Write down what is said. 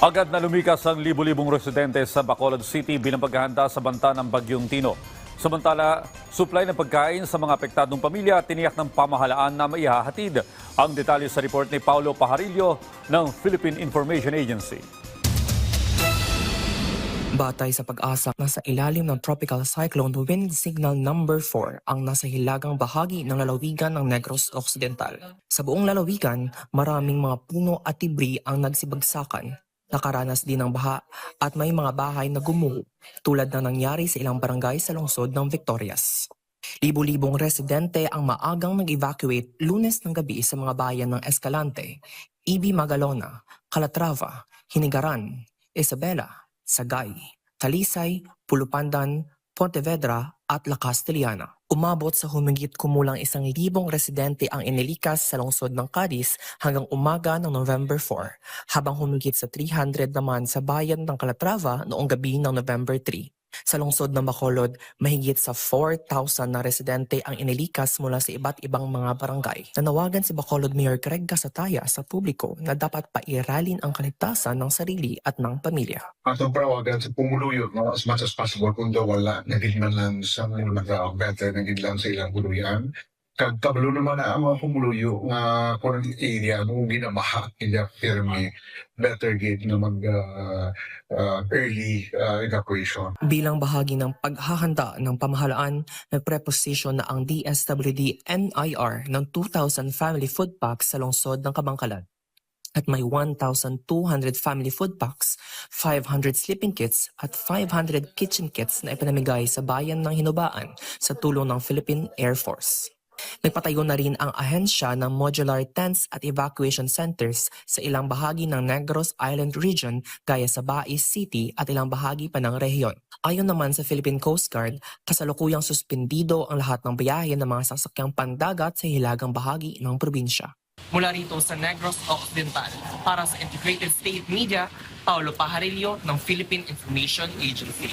Agad na lumikas ang libu-libong residente sa Bacolod City bilang paghahanda sa banta ng Bagyong Tino. Samantala, supply ng pagkain sa mga apektadong pamilya tiniyak ng pamahalaan na maihahatid. Ang detalye sa report ni Paulo Pajarillo ng Philippine Information Agency. Batay sa pag-asa, nasa ilalim ng Tropical Cyclone Wind Signal Number 4 ang nasa hilagang bahagi ng lalawigan ng Negros Occidental. Sa buong lalawigan, maraming mga puno at tibri ang nagsibagsakan. Nakaranas din ng baha at may mga bahay na gumuho tulad na nangyari sa ilang barangay sa lungsod ng Victorias. Libo-libong residente ang maagang nag-evacuate lunes ng gabi sa mga bayan ng Escalante, Ibi Magalona, Calatrava, Hinigaran, Isabela, Sagay, Talisay, Pulupandan, Pontevedra at La Castellana. Umabot sa humigit kumulang isang libong residente ang inilikas sa lungsod ng Cadiz hanggang umaga ng November 4, habang humigit sa 300 naman sa bayan ng Calatrava noong gabi ng November 3. Sa lungsod ng Bacolod, mahigit sa 4,000 na residente ang inilikas mula sa iba't ibang mga barangay. Nanawagan si Bacolod Mayor Greg Casataya sa publiko na dapat pairalin ang kaligtasan ng sarili at ng pamilya. atong prawagan sa pumuluyot no, as much as possible kung daw wala naging man lang sa mga better naging lang sa ilang puluyan kag kabalo naman na ang mga pumuluyo nga quarantine area mo ginamaha ila firme better gate na mag uh, uh, early uh, evacuation Bilang bahagi ng paghahanda ng pamahalaan, nagpreposisyon na ang DSWD NIR ng 2,000 family food packs sa lungsod ng Kabangkalan. At may 1,200 family food packs, 500 sleeping kits at 500 kitchen kits na ipinamigay sa bayan ng Hinubaan sa tulong ng Philippine Air Force. Nagpatayo na rin ang ahensya ng modular tents at evacuation centers sa ilang bahagi ng Negros Island Region gaya sa Bais City at ilang bahagi pa ng rehiyon. Ayon naman sa Philippine Coast Guard, kasalukuyang suspendido ang lahat ng biyahe ng mga sasakyang pandagat sa hilagang bahagi ng probinsya. Mula rito sa Negros Occidental, para sa Integrated State Media, Paulo Pajarillo ng Philippine Information Agency.